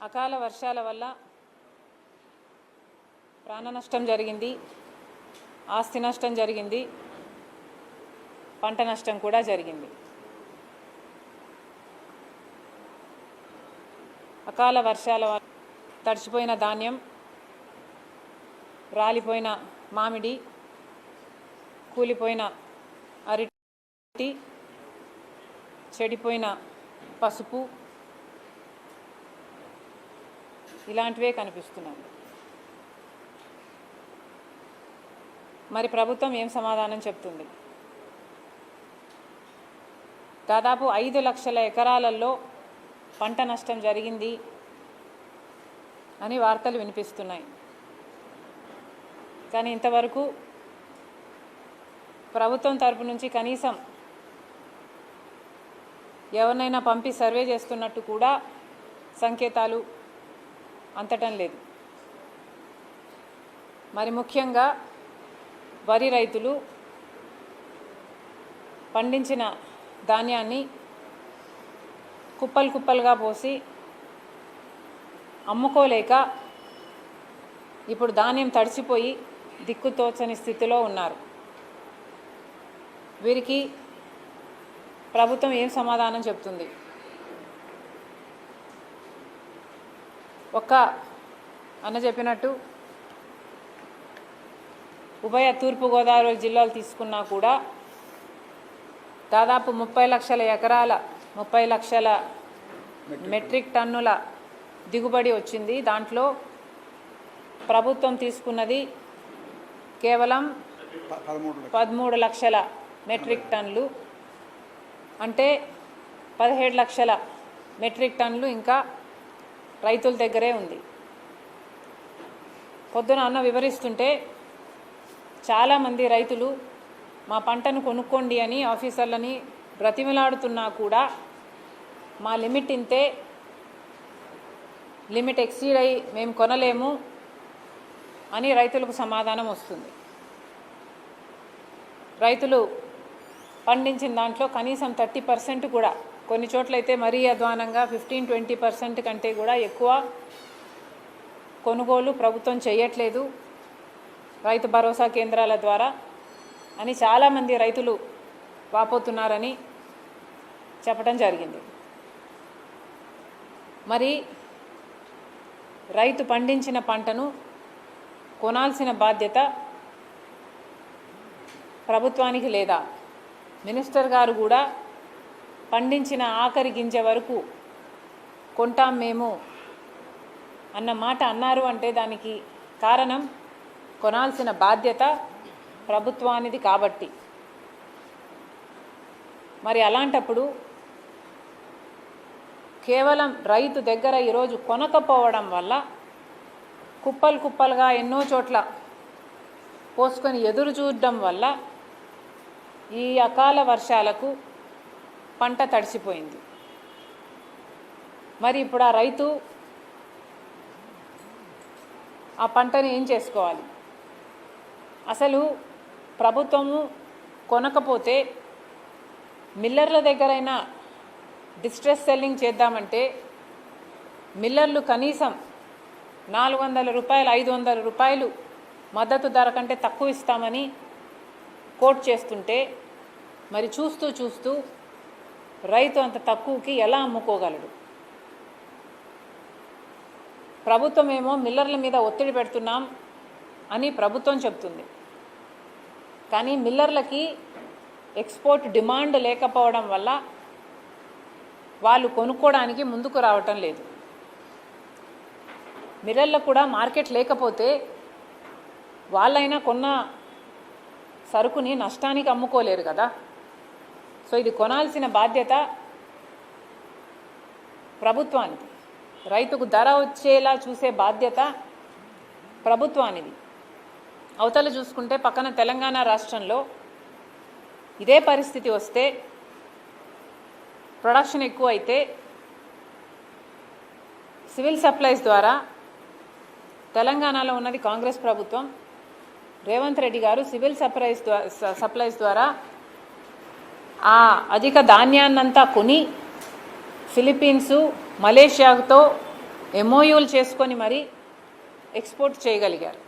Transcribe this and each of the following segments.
అకాల వర్షాల వల్ల ప్రాణ నష్టం జరిగింది ఆస్తి నష్టం జరిగింది పంట నష్టం కూడా జరిగింది. అకాల వర్షాల వల్ల తడిచిపోయిన ధాన్యం రాలిపోయిన మామిడి కూలిపోయిన అరటి చెడిపోయిన పసుపు ఇలాంటివే కనిపిస్తున్నాయి. మరి ప్రభుత్వం ఏం సమాధానం చెప్తుంది? దాదాపు ఐదు లక్షల ఎకరాలలో పంట నష్టం జరిగింది అని వార్తలు వినిపిస్తున్నాయి. కానీ ఇంతవరకు ప్రభుత్వం తరపు నుంచి కనీసం ఎవరినైనా పంపి సర్వే చేస్తున్నట్టు కూడా సంకేతాలు అంతటం లేదు. మరి ముఖ్యంగా వరి రైతులు పండించిన ధాన్యాన్ని కుప్పలు కుప్పలుగా పోసి అమ్ముకోలేక ఇప్పుడు ధాన్యం తడిచిపోయి దిక్కుతోచని స్థితిలో ఉన్నారు. వీరికి ప్రభుత్వం ఏం సమాధానం చెప్తుంది? ఒక్క అన్న చెప్పినట్టు ఉభయ తూర్పుగోదావరి జిల్లాలు తీసుకున్నా కూడా దాదాపు ముప్పై లక్షల ఎకరాల ముప్పై లక్షల మెట్రిక్ టన్నుల దిగుబడి వచ్చింది దాంట్లో ప్రభుత్వం తీసుకున్నది కేవలం పదమూడు లక్షలు. పదమూడు లక్షల మెట్రిక్ టన్నులు అంటే పదిహేడు లక్షల మెట్రిక్ టన్నులు ఇంకా రైతుల దగ్గరే ఉంది. పొద్దున అన్న వివరిస్తుంటే చాలామంది రైతులు మా పంటను కొనుక్కోండి అని ఆఫీసర్లని బ్రతిమలాడుతున్నా కూడా మా లిమిట్ ఇంతే లిమిట్ ఎక్సీడ్ అయి మేము కొనలేము అని రైతులకు సమాధానం వస్తుంది. రైతులు పండించిన దాంట్లో కనీసం థర్టీ పర్సెంట్ కూడా కొన్ని చోట్లయితే మరీ అధ్వానంగా ఫిఫ్టీన్ ట్వంటీ పర్సెంట్ కంటే కూడా ఎక్కువ కొనుగోలు ప్రభుత్వం చేయట్లేదు రైతు భరోసా కేంద్రాల ద్వారా అని చాలామంది రైతులు వాపోతున్నారని చెప్పడం జరిగింది. మరి రైతు పండించిన పంటను కొనాల్సిన బాధ్యత ప్రభుత్వానికి లేదా? మినిస్టర్ గారు కూడా పండించిన ఆఖరి గింజ వరకు కొంటాం మేము అన్న మాట అన్నారు అంటే దానికి కారణం కొనాల్సిన బాధ్యత ప్రభుత్వానిది కాబట్టి. మరి అలాంటప్పుడు కేవలం రైతు దగ్గర ఈరోజు కొనకపోవడం వల్ల కుప్పలు కుప్పలుగా ఎన్నో చోట్ల పోసుకొని ఎదురు చూడడం వల్ల ఈ అకాల వర్షాలకు పంట తడిసిపోయింది. మరి ఇప్పుడు ఆ రైతు ఆ పంటని ఏం చేసుకోవాలి? అసలు ప్రభుత్వము కొనకపోతే మిల్లర్ల దగ్గరైనా డిస్ట్రెస్ సెల్లింగ్ చేద్దామంటే మిల్లర్లు కనీసం నాలుగు వందల రూపాయలు ఐదు వందల రూపాయలు మద్దతు ధర కంటే తక్కువ ఇస్తామని కోట్ చేస్తుంటే మరి చూస్తూ చూస్తూ రైతు అంత తక్కువకి ఎలా అమ్ముకోగలడు? ప్రభుత్వం ఏమో మిల్లర్ల మీద ఒత్తిడి పెడుతున్నాం అని ప్రభుత్వం చెప్తుంది. కానీ మిల్లర్లకి ఎక్స్పోర్ట్ డిమాండ్ లేకపోవడం వల్ల వాళ్ళు కొనుక్కోవడానికి ముందుకు రావటం లేదు. మిల్లర్లకు కూడా మార్కెట్ లేకపోతే వాళ్ళైనా కొన్న సరుకుని నష్టానికి అమ్ముకోలేరు కదా. సో ఇది కొనాల్సిన బాధ్యత ప్రభుత్వానికి రైతుకు ధర వచ్చేలా చూసే బాధ్యత ప్రభుత్వానిది. అవతల చూసుకుంటే పక్కన తెలంగాణ రాష్ట్రంలో ఇదే పరిస్థితి వస్తే ప్రొడక్షన్ ఎక్కువ అయితే సివిల్ సప్లైస్ ద్వారా తెలంగాణలో ఉన్నది కాంగ్రెస్ ప్రభుత్వం. రేవంత్ రెడ్డి గారు సివిల్ సప్లైస్ ద్వారా సప్లైస్ ద్వారా ఆ అధిక ధాన్యాన్నంతా కొని ఫిలిప్పీన్సు మలేషియాతో ఎంఓయూలు చేసుకొని మరి ఎక్స్పోర్ట్ చేయగలిగారు.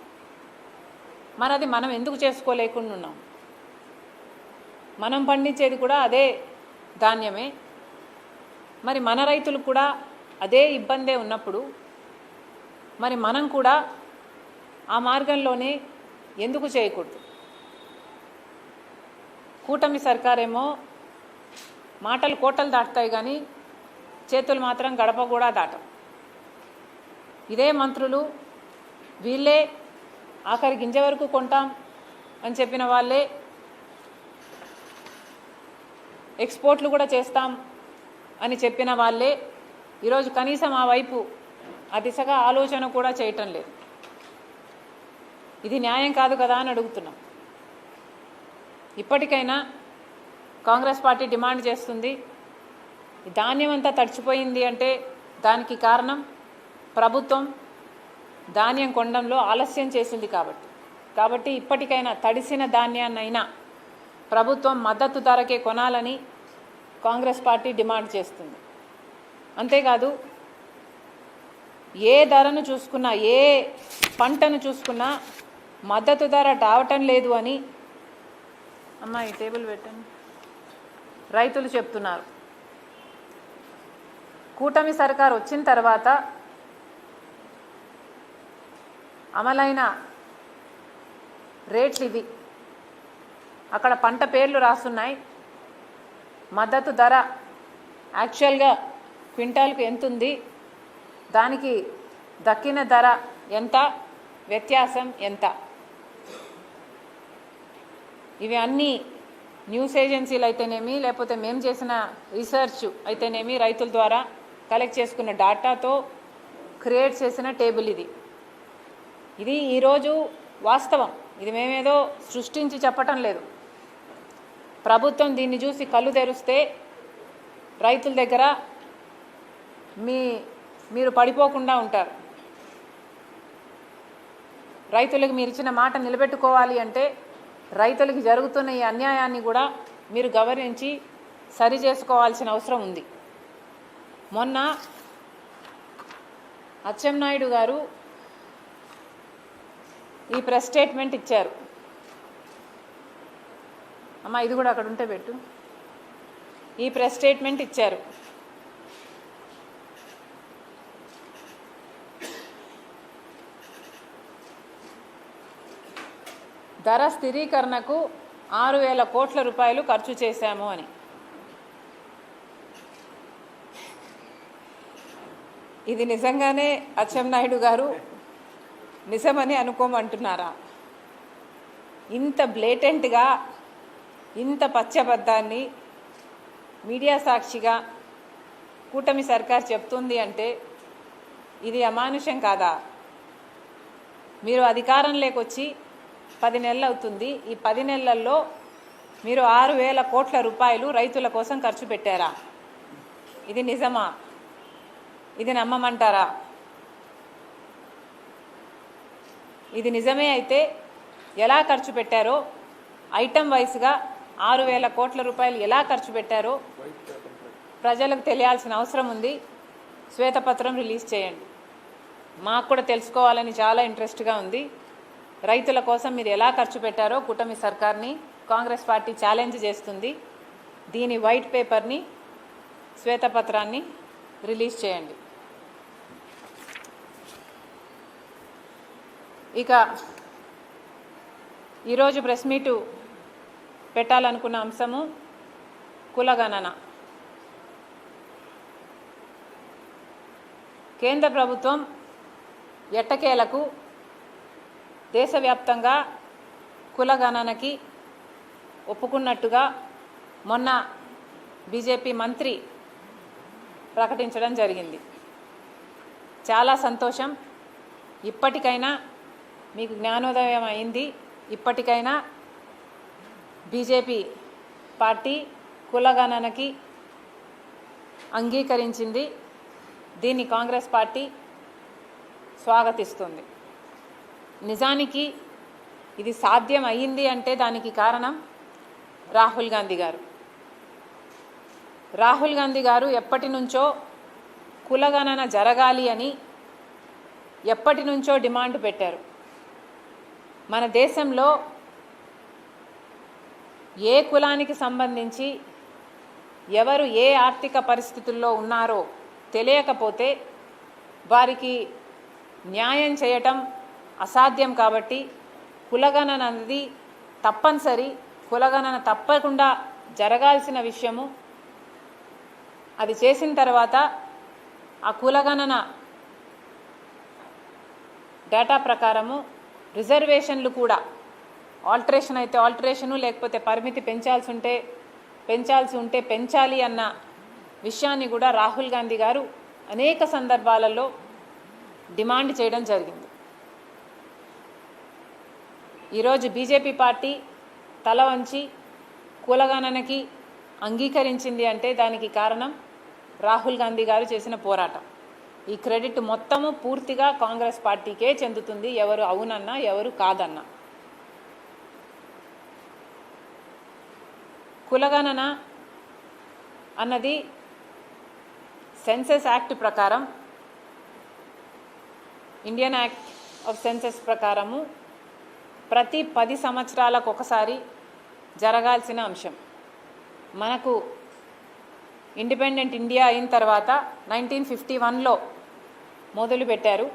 మరి అది మనం ఎందుకు చేసుకోలేకుండా ఉన్నాం మనం పండించేది కూడా అదే ధాన్యమే. మరి మన రైతులు కూడా అదే ఇబ్బందే ఉన్నప్పుడు మరి మనం కూడా ఆ మార్గంలోనే ఎందుకు చేయకూడదు? కూటమి సర్కారేమో మాటలు కోటలు దాటుతాయి కానీ చేతులు మాత్రం గడప కూడా దాటం ఇదే మంత్రులు వీళ్ళే ఆఖరి గింజ వరకు కొంటాం అని చెప్పిన వాళ్ళే ఎక్స్పోర్ట్లు కూడా చేస్తాం అని చెప్పిన వాళ్ళే ఈరోజు కనీసం ఆ వైపు ఆ దిశగా ఆలోచన కూడా చేయటం లేదు. ఇది న్యాయం కాదు కదా అని అడుగుతున్నాం. ఇప్పటికైనా కాంగ్రెస్ పార్టీ డిమాండ్ చేస్తుంది. ధాన్యం అంతా తడిచిపోయింది అంటే దానికి కారణం ప్రభుత్వం ధాన్యం కొండంలో ఆలస్యం చేసింది కాబట్టి. కాబట్టి ఇప్పటికైనా తడిసిన ధాన్యాన్నైనా ప్రభుత్వం మద్దతు ధరకే కొనాలని కాంగ్రెస్ పార్టీ డిమాండ్ చేస్తుంది. అంతేకాదు ఏ ధరను చూసుకున్నా ఏ పంటను చూసుకున్నా మద్దతు ధర రావటం లేదు అని అమ్మా ఈ టేబుల్ పెట్టండి. రైతులు చెప్తున్నారు. కూటమి సర్కార్ వచ్చిన తర్వాత అమలైన రేట్లు ఇవి. అక్కడ పంట పేర్లు రాస్తున్నాయి. మద్దతు ధర యాక్చువల్గా క్వింటాల్కు ఎంత ఉంది దానికి దక్కిన ధర ఎంత? వ్యత్యాసం ఎంత? ఇవి అన్నీ న్యూస్ ఏజెన్సీలు అయితేనేమి లేకపోతే మేము చేసిన రీసెర్చ్ అయితేనేమి రైతుల ద్వారా కలెక్ట్ చేసుకున్న డాటాతో క్రియేట్ చేసిన టేబుల్ ఇది. ఇది ఈరోజు వాస్తవం. ఇది మేమేదో సృష్టించి చెప్పటం లేదు. ప్రభుత్వం దీన్ని చూసి కళ్ళు తెరిస్తే రైతుల దగ్గర మీ మీరు పడిపోకుండా ఉంటారు. రైతులకు మీరు ఇచ్చిన మాట నిలబెట్టుకోవాలి అంటే రైతులకి జరుగుతున్న ఈ అన్యాయాన్ని కూడా మీరు గౌరవించి సరి చేసుకోవాల్సిన అవసరం ఉంది. మొన్న అచ్చెన్నాయుడు గారు ఈ ప్రెస్ స్టేట్మెంట్ ఇచ్చారు. అమ్మ ఇది కూడా అక్కడ ఉంటే పెట్టు. ఈ ప్రెస్ స్టేట్మెంట్ ఇచ్చారు. ధర స్థిరీకరణకు ఆరు వేల కోట్ల రూపాయలు ఖర్చు చేశాము అని. ఇది నిజంగానే అచ్చెన్నాయుడు గారు నిజమని అనుకోమంటున్నారా? ఇంత బ్లేటెంట్గా ఇంత పచ్చబద్ధాన్ని మీడియా సాక్షిగా కూటమి సర్కార్ చెప్తుంది అంటే ఇది అమానుషం కాదా? మీరు అధికారంలోకి వచ్చి పది నెలలు అవుతుంది ఈ పది నెలల్లో మీరు ఆరు వేల కోట్ల రూపాయలు రైతుల కోసం ఖర్చు పెట్టారా? ఇది నిజమా? ఇది నమ్మమంటారా? ఇది నిజమే అయితే ఎలా ఖర్చు పెట్టారో? ఐటమ్ వైస్గా ఆరు వేల కోట్ల రూపాయలు ఎలా ఖర్చు పెట్టారో ప్రజలకు తెలియాల్సిన అవసరం ఉంది. శ్వేతపత్రం రిలీజ్ చేయండి. మాకు కూడా తెలుసుకోవాలని చాలా ఇంట్రెస్ట్గా ఉంది. రైతుల కోసం మీరు ఎలా ఖర్చు పెట్టారో కూటమి సర్కార్ని కాంగ్రెస్ పార్టీ ఛాలెంజ్ చేస్తుంది. దీని వైట్ పేపర్ని శ్వేతపత్రాన్ని రిలీజ్ చేయండి. ఇక ఈరోజు ప్రెస్ మీటు పెట్టాలనుకున్న అంశము కులగణన. కేంద్ర ప్రభుత్వం ఎట్టకేలకు దేశవ్యాప్తంగా కులగణనకి ఒప్పుకున్నట్టుగా మొన్న బీజేపీ మంత్రి ప్రకటించడం జరిగింది. చాలా సంతోషం. ఇప్పటికైనా మీకు జ్ఞానోదయం అయింది. ఇప్పటికైనా బీజేపీ పార్టీ కులగణనకి అంగీకరించింది. దీన్ని కాంగ్రెస్ పార్టీ స్వాగతిస్తుంది. నిజానికి ఇది సాధ్యం అయ్యింది అంటే దానికి కారణం రాహుల్ గాంధీ గారు. రాహుల్ గాంధీ గారు ఎప్పటి నుంచో కులగణన జరగాలి అని ఎప్పటి నుంచో డిమాండ్ పెట్టారు. మన దేశంలో ఏ కులానికి సంబంధించి ఎవరు ఏ ఆర్థిక పరిస్థితుల్లో ఉన్నారో తెలియకపోతే వారికి న్యాయం చేయటం అసాధ్యం కాబట్టి కులగణన అనేది తప్పనిసరి. కులగణన తప్పకుండా జరగాల్సిన విషయము. అది చేసిన తర్వాత ఆ కులగణన డేటా ప్రకారము రిజర్వేషన్లు కూడా ఆల్టరేషన్ అయితే ఆల్టరేషను లేకపోతే పరిమితి పెంచాల్సి ఉంటే పెంచాల్సి ఉంటే పెంచాలి అన్న విషయాన్ని కూడా రాహుల్ గాంధీ గారు అనేక సందర్భాలలో డిమాండ్ చేయడం జరిగింది. ఈరోజు బీజేపీ పార్టీ తల వంచి కులగణనకి అంగీకరించింది అంటే దానికి కారణం రాహుల్ గాంధీ గారు చేసిన పోరాటం. ఈ క్రెడిట్ మొత్తము పూర్తిగా కాంగ్రెస్ పార్టీకే చెందుతుంది. ఎవరు అవునన్నా ఎవరు కాదన్నా. కులగణన అన్నది సెన్సెస్ యాక్ట్ ప్రకారం ఇండియన్ యాక్ట్ ఆఫ్ సెన్సెస్ ప్రకారము ప్రతి పది సంవత్సరాలకు ఒకసారి జరగాల్సిన అంశం. మనకు ఇండిపెండెంట్ ఇండియా అయిన తర్వాత నైన్టీన్ ఫిఫ్టీ వన్లో మొదలుపెట్టారు.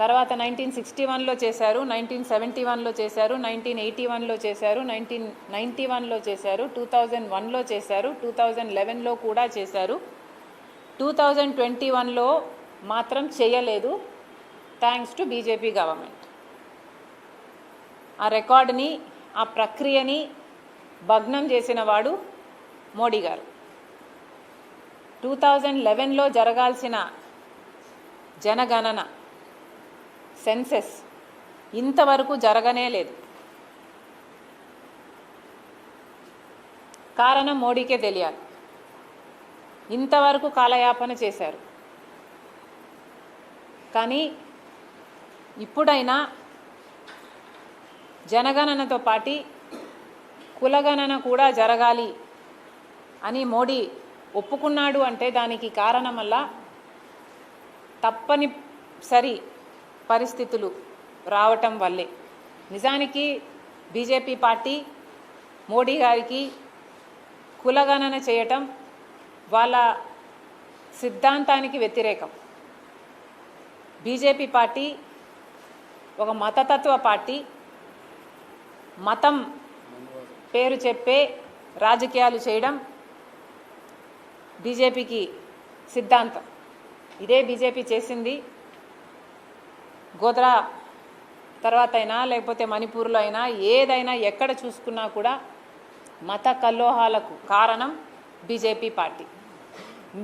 తర్వాత నైన్టీన్ సిక్స్టీ వన్లో చేశారు నైన్టీన్ సెవెంటీ వన్లో చేశారు నైన్టీన్ ఎయిటీ వన్లో చేశారు నైన్టీన్ నైంటీ వన్లో చేశారు టూ థౌజండ్ వన్లో చేశారు టూ థౌజండ్ లెవెన్లో కూడా చేశారు. టూ థౌజండ్ ట్వంటీ వన్లో మాత్రం చేయలేదు థ్యాంక్స్ టు బీజేపీ గవర్నమెంట్. ఆ రికార్డుని ఆ ప్రక్రియని భగ్నం చేసిన వాడు మోడీ గారు. టూ థౌజండ్ లెవెన్లో జరగాల్సిన జనగణన సెన్సెస్ ఇంతవరకు జరగనే లేదు. కారణం మోడీకే తెలియాలి. ఇంతవరకు కాలయాపన చేశారు. కానీ ఇప్పుడైనా జనగణనతో పాటి కులగణన కూడా జరగాలి అని మోడీ ఒప్పుకున్నాడు అంటే దానికి కారణమల్లా తప్పనిసరి పరిస్థితులు రావటం వల్లే. నిజానికి బీజేపీ పార్టీ మోడీ గారికి కులగణన చేయటం వాళ్ళ సిద్ధాంతానికి వ్యతిరేకం. బీజేపీ పార్టీ ఒక మతతత్వ పార్టీ మతం పేరు చెప్పే రాజకీయాలు చేయడం బీజేపీకి సిద్ధాంతం. ఇదే బీజేపీ చేసింది. గోద్రా తర్వాత అయినా లేకపోతే మణిపూర్లో అయినా ఏదైనా ఎక్కడ చూసుకున్నా కూడా మత కల్లోహాలకు కారణం బీజేపీ పార్టీ.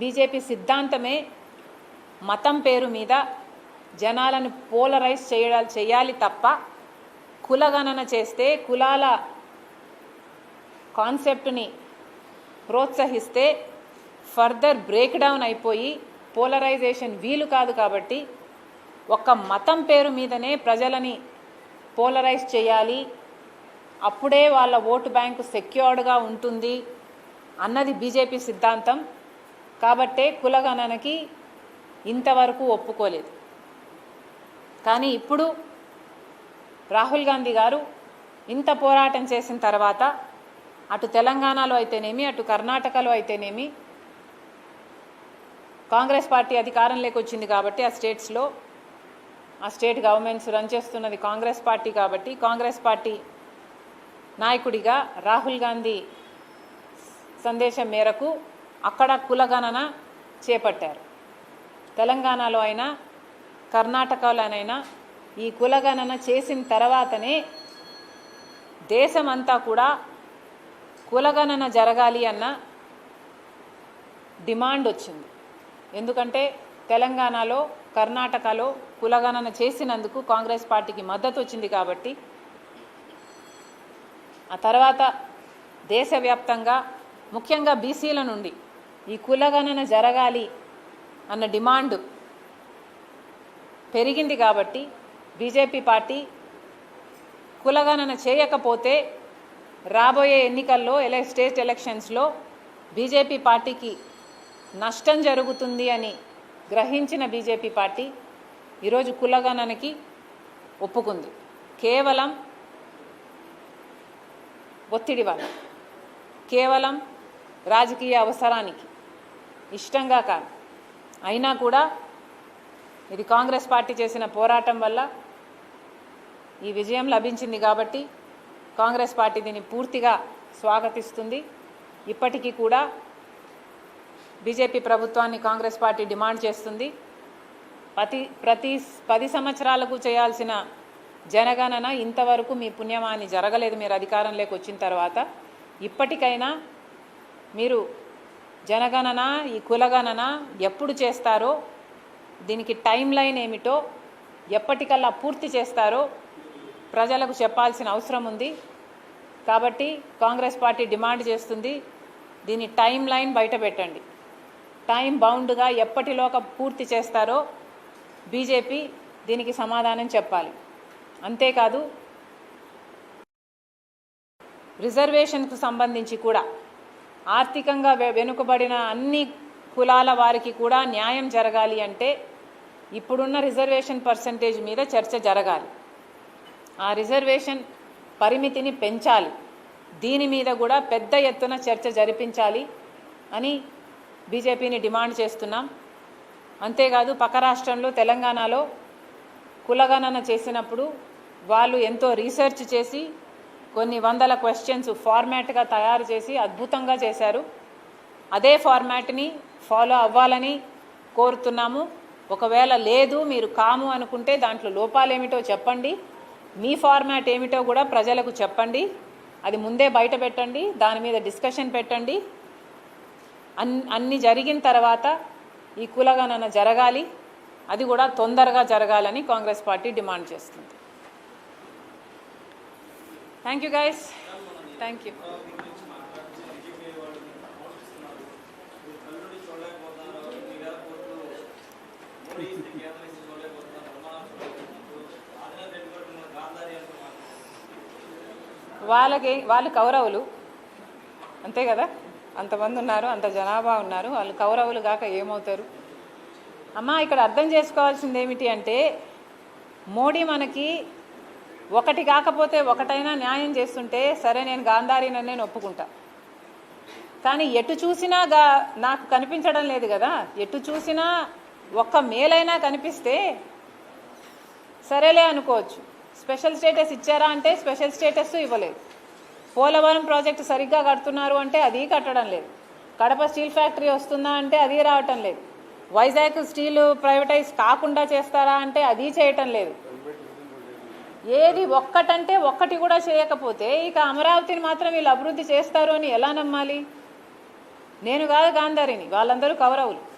బీజేపీ సిద్ధాంతమే మతం పేరు మీద జనాలను పోలరైజ్ చేయాలి చేయాలి తప్ప కులగణన చేస్తే కులాల కాన్సెప్ట్ని ప్రోత్సహిస్తే ఫర్దర్ బ్రేక్ డౌన్ అయిపోయి పోలరైజేషన్ వీలు కాదు కాబట్టి ఒక్క మతం పేరు మీదనే ప్రజలని పోలరైజ్ చేయాలి. అప్పుడే వాళ్ళ ఓటు బ్యాంకు సెక్యూర్డ్గా ఉంటుంది అన్నది బీజేపీ సిద్ధాంతం. కాబట్టే కులగణనకి ఇంతవరకు ఒప్పుకోలేదు. కానీ ఇప్పుడు రాహుల్ గాంధీ గారు ఇంత పోరాటం చేసిన తర్వాత అటు తెలంగాణలో అయితేనేమి అటు కర్ణాటకలో అయితేనేమి కాంగ్రెస్ పార్టీ అధికారంలోకి వచ్చింది కాబట్టి ఆ స్టేట్స్లో ఆ స్టేట్ గవర్నమెంట్స్ రన్ చేస్తున్నది కాంగ్రెస్ పార్టీ కాబట్టి కాంగ్రెస్ పార్టీ నాయకుడిగా రాహుల్ గాంధీ సందేశం మేరకు అక్కడ కులగణన చేపట్టారు. తెలంగాణలో అయినా కర్ణాటకలోనైనా ఈ కులగణన చేసిన తర్వాతనే దేశమంతా కూడా కులగణన జరగాలి అన్న డిమాండ్ వచ్చింది. ఎందుకంటే తెలంగాణలో కర్ణాటకలో కులగణన చేసినందుకు కాంగ్రెస్ పార్టీకి మద్దతు వచ్చింది కాబట్టి ఆ తర్వాత దేశవ్యాప్తంగా ముఖ్యంగా బీసీల నుండి ఈ కులగణన జరగాలి అన్న డిమాండ్ పెరిగింది కాబట్టి బీజేపీ పార్టీ కులగణన చేయకపోతే రాబోయే ఎన్నికల్లో ఎలే స్టేట్ ఎలక్షన్స్లో బీజేపీ పార్టీకి నష్టం జరుగుతుంది అని గ్రహించిన బీజేపీ పార్టీ ఈరోజు కులగణనకి ఒప్పుకుంది. కేవలం ఒత్తిడి వల్ల కేవలం రాజకీయ అవసరానికి ఇష్టంగా కాదు. అయినా కూడా ఇది కాంగ్రెస్ పార్టీ చేసిన పోరాటం వల్ల ఈ విజయం లభించింది కాబట్టి కాంగ్రెస్ పార్టీ దీన్ని పూర్తిగా స్వాగతిస్తుంది. ఇప్పటికీ కూడా బీజేపీ ప్రభుత్వాన్ని కాంగ్రెస్ పార్టీ డిమాండ్ చేస్తుంది. ప్రతి ప్రతి పది సంవత్సరాలకు చేయాల్సిన జనగణన ఇంతవరకు మీ పుణ్యమాని జరగలేదు మీరు అధికారంలోకి వచ్చిన తర్వాత. ఇప్పటికైనా మీరు జనగణన ఈ కులగణన ఎప్పుడు చేస్తారో దీనికి టైం లైన్ ఏమిటో ఎప్పటికల్లా పూర్తి చేస్తారో ప్రజలకు చెప్పాల్సిన అవసరం ఉంది. కాబట్టి కాంగ్రెస్ పార్టీ డిమాండ్ చేస్తుంది. దీని టైం లైన్ బయట పెట్టండి. టైం బౌండ్గా ఎప్పటిలోక పూర్తి చేస్తారో బీజేపీ దీనికి సమాధానం చెప్పాలి. అంతేకాదు రిజర్వేషన్కు సంబంధించి కూడా ఆర్థికంగా వె- వెనుకబడిన అన్ని కులాల వారికి కూడా న్యాయం జరగాలి అంటే ఇప్పుడున్న రిజర్వేషన్ పర్సంటేజ్ మీద చర్చ జరగాలి. ఆ రిజర్వేషన్ పరిమితిని పెంచాలి. దీని మీద కూడా పెద్ద ఎత్తున చర్చ జరిపించాలి అని బీజేపీని డిమాండ్ చేస్తున్నాం. అంతేకాదు పక్క రాష్ట్రంలో తెలంగాణలో కులగణన చేసినప్పుడు వాళ్ళు ఎంతో రీసెర్చ్ చేసి కొన్ని వందల క్వశ్చన్స్ ఫార్మాట్గా తయారు చేసి అద్భుతంగా చేశారు. అదే ఫార్మాట్ని ఫాలో అవ్వాలని కోరుతున్నాము. ఒకవేళ లేదు మీరు కాము అనుకుంటే దాంట్లో లోపాలేమిటో చెప్పండి. మీ ఫార్మాట్ ఏమిటో కూడా ప్రజలకు చెప్పండి. అది ముందే బయట పెట్టండి దాని మీద డిస్కషన్ పెట్టండి. అన్ అన్ని జరిగిన తర్వాత ఈ కులగణన జరగాలి. అది కూడా తొందరగా జరగాలని కాంగ్రెస్ పార్టీ డిమాండ్ చేస్తుంది. Thank you guys thank you వాళ్ళకి వాళ్ళు కౌరవులు. అంతే కదా? అంతమంది ఉన్నారు అంత జనాభా ఉన్నారు వాళ్ళు కౌరవులు కాక ఏమవుతారు? అమ్మా ఇక్కడ అర్థం చేసుకోవాల్సింది ఏమిటి అంటే మోడీ మనకి ఒకటి కాకపోతే ఒకటైనా న్యాయం చేస్తుంటే సరే నేను గాంధారీనని నేను ఒప్పుకుంటా. కానీ ఎటు చూసినా గా నాకు కనిపించడం లేదు కదా? ఎటు చూసినా ఒక్క మేలైనా కనిపిస్తే సరేలే అనుకోవచ్చు. స్పెషల్ స్టేటస్ ఇచ్చారా అంటే స్పెషల్ స్టేటస్ ఇవ్వలేదు. పోలవరం ప్రాజెక్టు సరిగ్గా కడుతున్నారు అంటే అది కట్టడం లేదు. కడప స్టీల్ ఫ్యాక్టరీ వస్తుందా అంటే అది రావటం లేదు. వైజాగ్ స్టీల్ ప్రైవేటైజ్ కాకుండా చేస్తారా అంటే అది చేయటం లేదు. ఏది ఒక్కటంటే ఒక్కటి కూడా చేయకపోతే ఇక అమరావతిని మాత్రం వీళ్ళు అభివృద్ధి చేస్తారు అని ఎలా నమ్మాలి? నేను కాదు గాంధారిని వాళ్ళందరూ కౌరవులు.